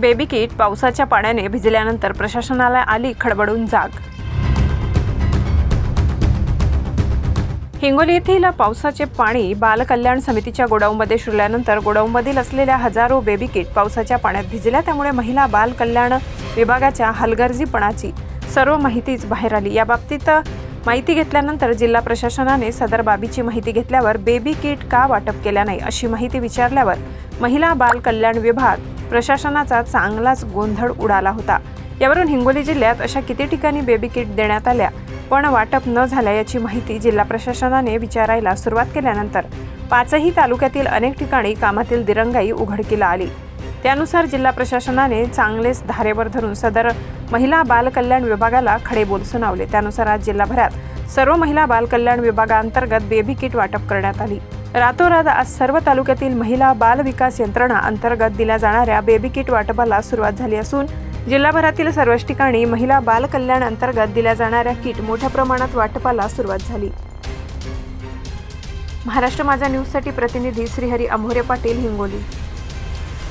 Baby kit पावसाच्या पाण्याने भिजल्यानंतर प्रशासनाला आली खडबडून जाग. हिंगोली येथील पावसाचे पाणी बालकल्याण समितीच्या गोडाऊनमध्ये शिरल्यानंतर गोडाऊनमधील असलेल्या हजारो बेबी किट पावसाच्या पाण्यात भिजल्या त्यामुळे महिला बालकल्याण विभागाच्या हलगर्जीपणाची सर्व माहितीच बाहेर आली. याबाबतीत माहिती घेतल्यानंतर जिल्हा प्रशासनाने सदर बाबीची माहिती घेतल्यावर बेबी किट का वाटप केल्या नाही अशी माहिती विचारल्यावर महिला बाल कल्याण विभाग प्रशासनाचा चांगलाच गोंधळ उडाला होता. यावरून हिंगोली जिल्ह्यात अशा किती ठिकाणी बेबी किट देण्यात आल्या पण वाटप न झाल्या याची माहिती जिल्हा प्रशासनाने विचारायला सुरुवात केल्यानंतर पाचही तालुक्यातील अनेक ठिकाणी कामातील दिरंगाई उघडकीला आली. त्यानुसार जिल्हा प्रशासनाने चांगलेच धारेवर धरून सदर महिला बालकल्याण विभागाला खडे बोल सुनावले. त्यानुसार आज जिल्हाभरात सर्व महिला बालकल्याण विभागाअंतर्गत बेबी किट वाटप करण्यात आली. रातोरात आज सर्व तालुक्यातील महिला बाल विकास यंत्रणा अंतर्गत दिल्या जाणाऱ्या बेबी किट वाटपाला सुरुवात झाली असून जिल्हाभरातील सर्वच ठिकाणी महिला बाल कल्याण अंतर्गत दिल्या जाणाऱ्या किट मोठ्या प्रमाणात वाटपाला सुरुवात झाली. महाराष्ट्र माझा न्यूजसाठी प्रतिनिधी श्रीहरी अमोरे पाटील हिंगोली.